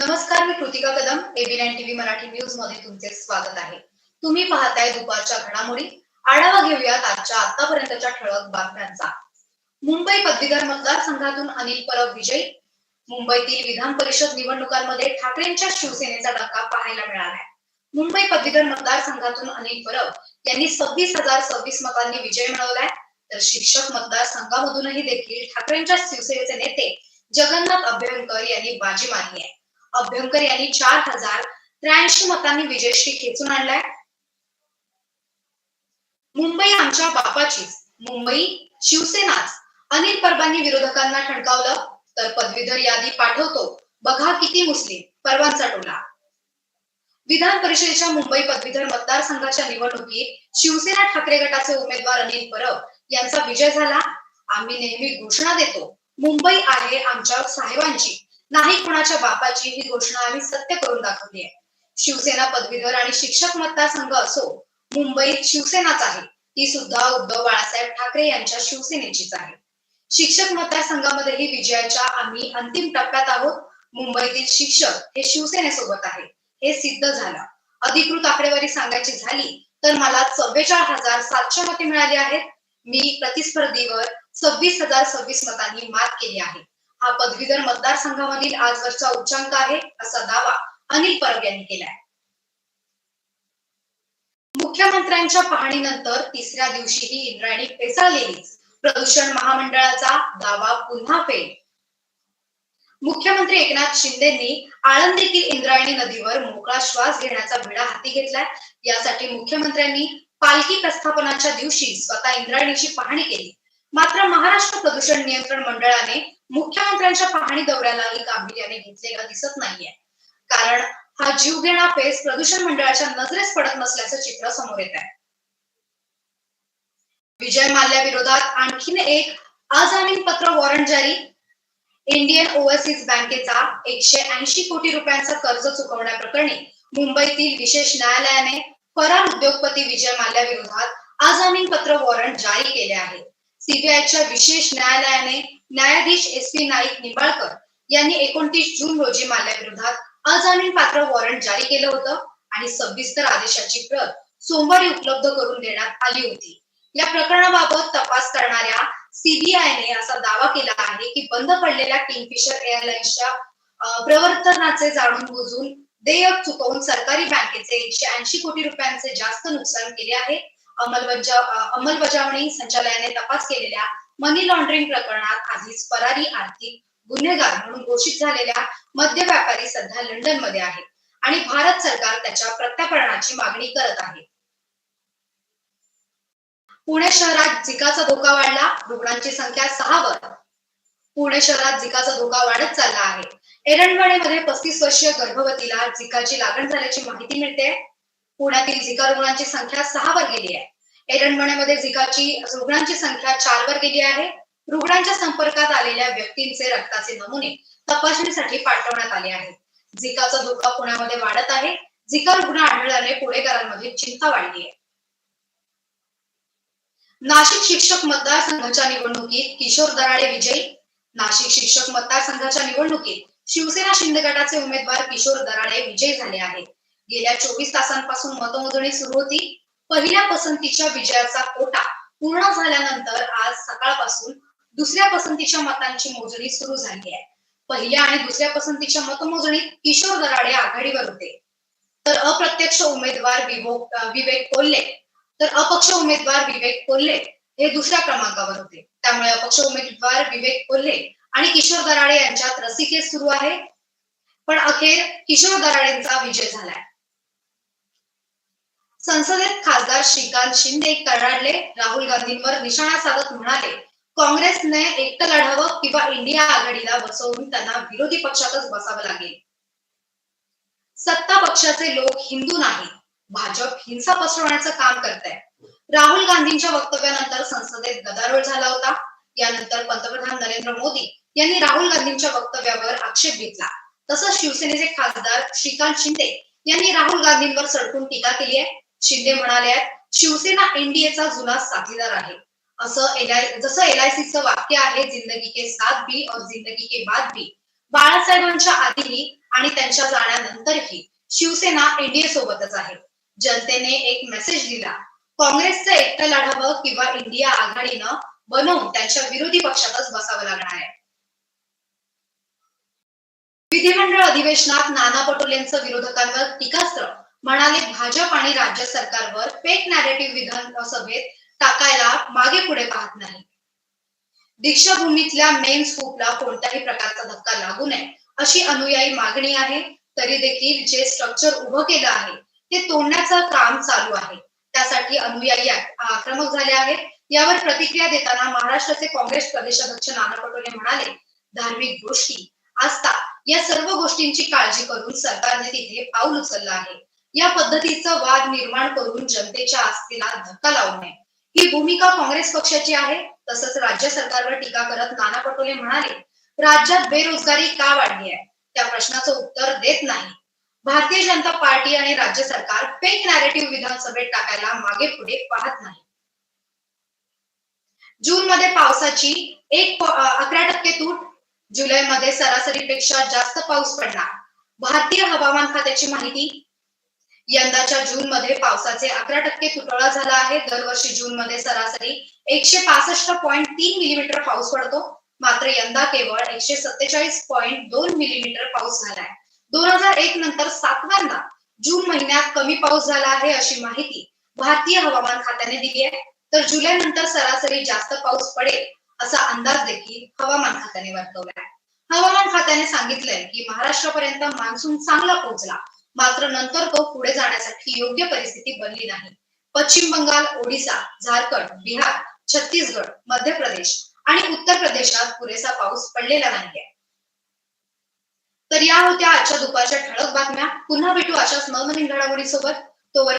नमस्कार मी Kritika Kadam AB TV Marathi न्यूजमध्ये तुमचे स्वागत आहे. तुम्ही पाहताय दुपारच्या घडामोडी. आढावा घेऊयात आजच्या आतापर्यंतच्या ठळक बातम्यांचा. मुंबई पदवीधर मतदारसंघातून अनिल परब विजयी. मुंबईतील विधान परिषद निवडणुकांमध्ये ठाकरेंच्या शिवसेनेचा धक्का पाहायला मिळालाय मुंबई पदवीधर मतदारसंघातून अनिल परब यांनी सव्वीस हजार सव्वीस मतांनी विजय मिळवलाय. तर शिक्षक मतदारसंघामधूनही देखील ठाकरेंच्या शिवसेनेचे नेते जगन्नाथ अभ्यंकर यांनी बाजी मारली आहे. अभ्यंकर यांनी चार हजार त्र्याऐंशी मतांनी विजयश्री खेचून आणलाय. मुंबई आमच्या बापाचीच मुंबई शिवसेनाच. अनिल परबांनी विरोधकांना ठणकावलं तर पदवीधर यादी पाठवतो. बघा किती मुस्लिम परवांचा टोला. विधान परिषदेच्या मुंबई पदवीधर मतदारसंघाच्या निवडणुकीत शिवसेना ठाकरे गटाचे उमेदवार अनिल परब यांचा विजय झाला. आम्ही नेहमी घोषणा देतो मुंबई आहे आमच्या साहेबांची. नाही कुणाच्या बापाची ही घोषणा आम्ही सत्य करून दाखवली आहे. शिवसेना पदवीधर आणि शिक्षक मतदारसंघ असो मुंबईत शिवसेनाच आहे. ती सुद्धा उद्धव बाळासाहेब ठाकरे यांच्या शिवसेनेचीच आहे. शिक्षक मतदारसंघामध्येही विजयाच्या आम्ही अंतिम टप्प्यात आहोत. मुंबईतील शिक्षक हे शिवसेनेसोबत आहे. हे सिद्ध झालं. अधिकृत आकडेवारी सांगायची झाली तर मला चव्वेचाळीस हजार सातशे मते मिळाली आहेत. मी प्रतिस्पर्धीवर सव्वीस हजार सव्वीस मतांनी मात केली आहे. हा पदवीधर मतदारसंघामधील आजवरचा उच्चांक आहे असा दावा अनिल परब यांनी केलाय. मुख्यमंत्र्यांच्या पाहणीनंतर तिसऱ्या दिवशीही इंद्रायणी पेचाळलेलीच प्रदूषण महामंडळाचा दावा पुन्हा फेल. मुख्यमंत्री एकनाथ शिंदेनी आळंदीतील इंद्रायणी नदीवर मोकळा श्वास घेण्याचा विडा हाती घेतलाय. यासाठी मुख्यमंत्र्यांनी पालखी प्रस्थापनाच्या दिवशी स्वतः इंद्रायणीची पाहणी केली. मात्र महाराष्ट्र प्रदूषण नियंत्रण मंडळाने मुख्यमंत्र्यांच्या पाहणी दौऱ्यालाही गांभीर्याने घेतलेला दिसत नाहीये. कारण हा जीवघेणा फेस प्रदूषण मंडळाच्या नजरेस पडत नसल्याचं चित्र समोर येत आहे विजय माल्या विरोधात आणखीन एक अजामीन पत्र वॉरंट जारी. इंडियन ओव्हरसीज बँकेचा एकशे ऐंशी कोटी रुपयांचा कर्ज चुकवण्याप्रकरणी मुंबईतील विशेष न्यायालयाने फरार उद्योगपती विजय माल्या विरोधात अजामीन पत्र वॉरंट जारी केले आहे. सीबीआयच्या विशेष न्यायालयाने न्यायाधीश एस पी नाईक निंबाळकर यांनी एकोणतीस जून रोजी माल्या विरोधात अजामीन पात्र वॉरंट जारी केलं होतं आणि सविस्तर आदेशाची प्रत सोमवारी उपलब्ध करून देण्यात आली होती. या प्रकरणाबाबत तपास करणाऱ्या सीबीआयने असा दावा केला आहे की बंद पडलेल्या किंगफिशर एअरलाइन्सच्या प्रवर्तनाचे जाणून बुजून देयक चुकवून सरकारी बँकेचे एकशे ऐंशी कोटी रुपयांचे जास्त नुकसान केले आहे. अंमलबजावणी संचालयाने तपास केलेल्या मनी लॉन्ड्रिंग प्रकरणात आधीच फरारी आर्थिक गुन्हेगार म्हणून घोषित झालेल्या मद्य व्यापारी सध्या लंडनमध्ये आहे आणि भारत सरकार त्याच्या प्रत्यार्पणाची मागणी करत आहे. पुणे शहरात झिकाचा धोका वाढला रुग्णांची संख्या सहावर. पुणे शहरात झिकाचा धोका वाढत चालला आहे. एरंडवाडेमध्ये पस्तीस वर्षीय गर्भवतीला झिकाची लागण झाल्याची माहिती मिळते. पुण्यातील झिका रुग्णांची संख्या सहावर गेली आहे. एरंडवण्यामध्ये झिकाची रुग्णांची संख्या चार वर गेली आहे. रुग्णांच्या संपर्कात आलेल्या व्यक्तींचे रक्ताचे नमुने तपासणीसाठी पाठवण्यात आले आहेत. झिकाचा धोका पुण्यामध्ये वाढत आहे. झिका रुग्ण आढळल्याने पुणेकरांमध्ये चिंता वाढली आहे. नाशिक शिक्षक मतदारसंघाच्या निवडणुकीत किशोर दराडे विजयी. नाशिक शिक्षक मतदारसंघाच्या निवडणुकीत शिवसेना शिंदे गटाचे उमेदवार किशोर दराडे विजयी झाले आहेत. गेल्या चोवीस तासांपासून मतमोजणी सुरू होती. पहिल्या पसंतीच्या विजयाचा कोटा पूर्ण झाल्यानंतर आज सकाळपासून दुसऱ्या पसंतीच्या मतांची मोजणी सुरू झाली आहे. पहिल्या आणि दुसऱ्या पसंतीच्या मतमोजणीत किशोर दराडे आघाडीवर होते. तर अप्रत्यक्ष उमेदवार विवेक कोल्हे. तर अपक्ष उमेदवार विवेक कोल्हे हे दुसऱ्या क्रमांकावर होते. त्यामुळे अपक्ष उमेदवार विवेक कोल्हे आणि किशोर दराडे यांच्यात रसिकेस सुरू आहे. पण अखेर किशोर दराडेंचा विजय झालाय. संसदेत खासदार श्रीकांत शिंदे कडाडले राहुल गांधींवर निशाणा साधत म्हणाले काँग्रेसने एकटं लढावं किंवा इंडिया आघाडीला बसवून त्यांना विरोधी पक्षातच बसावं लागेल. सत्ता पक्षाचे लोक हिंदू नाही भाजप हिंसा पसरवण्याचं काम करत आहे राहुल गांधींच्या वक्तव्यानंतर संसदेत गदारोळ झाला होता. यानंतर पंतप्रधान नरेंद्र मोदी यांनी राहुल गांधींच्या वक्तव्यावर आक्षेप घेतला. तसंच शिवसेनेचे खासदार श्रीकांत शिंदे यांनी राहुल गांधींवर सडकून टीका केली आहे. शिंदे म्हणाले शिवसेना एनडीएचा जुना साथीदार आहे. असं एलआय जसं एलआयसीचं वाक्य आहे जिंदगी के साथ भी और जिंदगी के बाद भी. बाळासाहेबांच्या आधीही आणि त्यांच्या जाण्यानंतरही शिवसेना एनडीए सोबतच आहे. जनतेने एक मेसेज दिला काँग्रेसचं एकटं लढावं किंवा इंडिया आघाडीनं बनवून त्यांच्या विरोधी पक्षातच बसावं लागणार आहे. विधिमंडळ अधिवेशनात नाना पटोलेंचं विरोधकांवर टीकास्त्र म्हणाले भाजप आणि राज्य सरकारवर फेक नॅरेटिव्ह विधानसभेत टाकायला मागे पुढे पाहत नाही. दीक्षाभूमीतल्या मेन स्कूपला कोणत्याही प्रकारचा धक्का लागू नये अशी अनुयायी मागणी आहे. तरी देखील जे स्ट्रक्चर उभं केलं आहे ते तोडण्याचं काम चालू आहे. त्यासाठी अनुयायी आक्रमक झाले आहेत. यावर प्रतिक्रिया देताना महाराष्ट्राचे काँग्रेस प्रदेशाध्यक्ष नाना पटोले म्हणाले धार्मिक गोष्टी आस्था या सर्व गोष्टींची काळजी करून सरकारने तिथे पाऊल उचललं आहे. या पद्धतीचा वाद निर्माण करून जनतेच्या आस्थेला धक्का लावू नये. ही भूमिका काँग्रेस पक्षाची आहे. तसंच राज्य सरकारवर टीका करत नाना पटोले म्हणाले राज्यात बेरोजगारी का वाढली आहे? त्या प्रश्नाचं उत्तर देत नाही. भारतीय जनता पार्टी आणि राज्य सरकार फेक नॅरेटिव्ह विधानसभेत टाकायला मागे पुढे पाहत नाही. जून मध्ये पावसाची एक अकरा टक्के तूट. जुलैमध्ये सरासरीपेक्षा जास्त पाऊस पडणार भारतीय हवामान खात्याची माहिती यंदाच्या जून मध्ये पावसाचे अकरा टक्के तुटवडा झाला आहे. दरवर्षी जून मध्ये सरासरी एकशे पासष्ट पॉईंट तीन मिलीमीटर पाऊस पडतो. मात्र यंदा केवळ एकशे सत्तेचाळीस पॉईंट दोन मिलीमीटर पाऊस झालाय. दोन हजार एक नंतर सातव्यांदा जून महिन्यात कमी पाऊस झाला आहे अशी माहिती भारतीय हवामान खात्याने दिली आहे. तर जुलै नंतर सरासरी जास्त पाऊस पडेल असा अंदाज देखील हवामान खात्याने वर्तवला आहे हवामान खात्याने सांगितलंय की महाराष्ट्रापर्यंत मान्सून चांगला पोहोचला. मात्र नंतर तो पुढे जाण्यासाठी योग्य परिस्थिती बनली नाही. पश्चिम बंगाल ओडिसा झारखंड बिहार छत्तीसगड मध्य प्रदेश आणि उत्तर प्रदेशात पुरेसा पाऊस पडलेला नाहीये. तर या होत्या आजच्या दुपारच्या ठळक बातम्या. पुन्हा भेटू अशाच नवनवीन घडामोडी सोबत तोवर